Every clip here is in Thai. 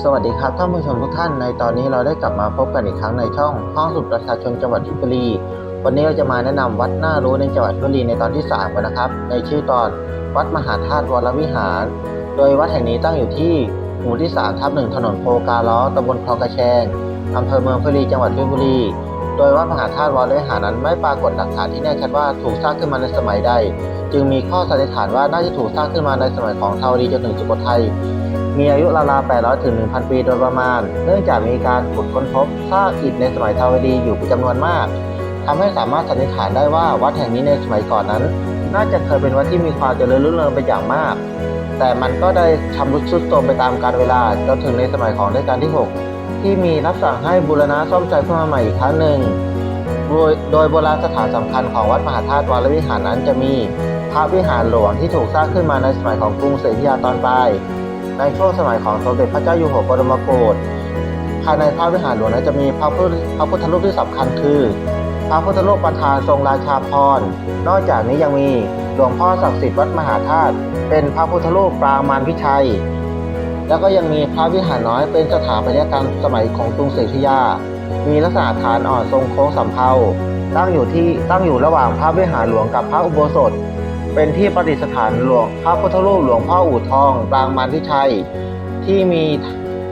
สวัสดีครับท่านผู้ชมทุกท่าน ในตอนนี้เราได้กลับมาพบกันอีกครั้งในช่องห้องสุดประชาชนจังหวัดชรบุรี วันนี้เราจะมาแนะนำวัดน่ารู้ในจังหวัดชรบุรีในตอนที่3กันนะครับ ในชื่อตอนวัดมหาธาตุวรวิหาร โดยวัดแห่งนี้ตั้งอยู่ที่หมู่ที่3ทับหนึ่งถนนโพกาล้อตำบลคลองกระแชงอำเภอเมืองชรบุรีจังหวัดชรบุรี โดยวัดมหาธาตุวรวิหารนั้นไม่ปรากฏหลักฐานที่แน่ชัดว่าถูกสร้างขึ้นมาในสมัยใด จึงมีข้อสันนิษฐานว่าน่าจะถูกสร้างขึ้นมาในสมัยของธาวดีจนถึงสุโขทัย มีอายุราวๆ800ถึง1,000 ปีโดยประมาณ เนื่องจากมีการขุดค้นพบซากอิฐในสมัยธาวดีอยู่เป็นจำนวนมากทำให้สามารถสันนิษฐานได้ว่าวัดแห่งนี้ในสมัยก่อนนั้น น่าจะเคยเป็นวัดที่มีความเจริญรุ่งเรืองเป็นอย่างมาก แต่มันก็ได้ชำรุดทรุดโทรมไปตามกาลเวลาจนถึงในสมัยของรัชกาลที่ 6 ที่มีรับสั่งให้บูรณะซ่อมแซมขึ้นมาใหม่อีกครั้งหนึ่งโดยโบราณสถานสำคัญของวัดมหาธาตุวรวิหารนั้นจะมีพระวิหารหลวงที่ถูกสร้างขึ้นมาในสมัยของกรุงศรีอยุธยาตอนปลาย ในช่วงสมัยของสมเด็จพระเจ้าอยู่หัวบรมโกศภายในพระวิหารหลวงนั้นจะมีพระพุทธพระพุทธรูปที่สำคัญคือ พระพุทธรูปประธานทรงราชาภรนอกจากนี้ยังมีหลวงพ่อศักดิ์สิทธิ์วัดมหาธาตุเป็นพระพุทธรูปปรางมารพิชัย แล้วก็ยังมีพระวิหารน้อยเป็นสถาปัตยกรรมสมัยของกรุงศรีอยุธยา มีลักษณะฐานอ่อนทรงโค้งสำเภาตั้งอยู่ที่ตั้งอยู่ระหว่างพระวิหารหลวงกับพระอุโบสถ เป็นที่ประดิษฐานหลวงพระพุทธรูปหลวงพ่ออู่ทองปรางมารทิชัย ที่มี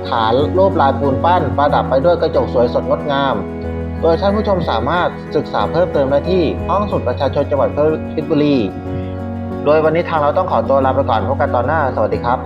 ฐานรูปลายปูนปั้น ประดับไปด้วยกระจกสวยสดงดงาม โดยท่านผู้ชมสามารถศึกษาเพิ่มเติมได้ที่ห้องสุดประชาชนจังหวัดเพชรบุรี โดยวันนี้ทางเราต้องขอตัวลาไปก่อนพบกันตอนหน้า สวัสดีครับ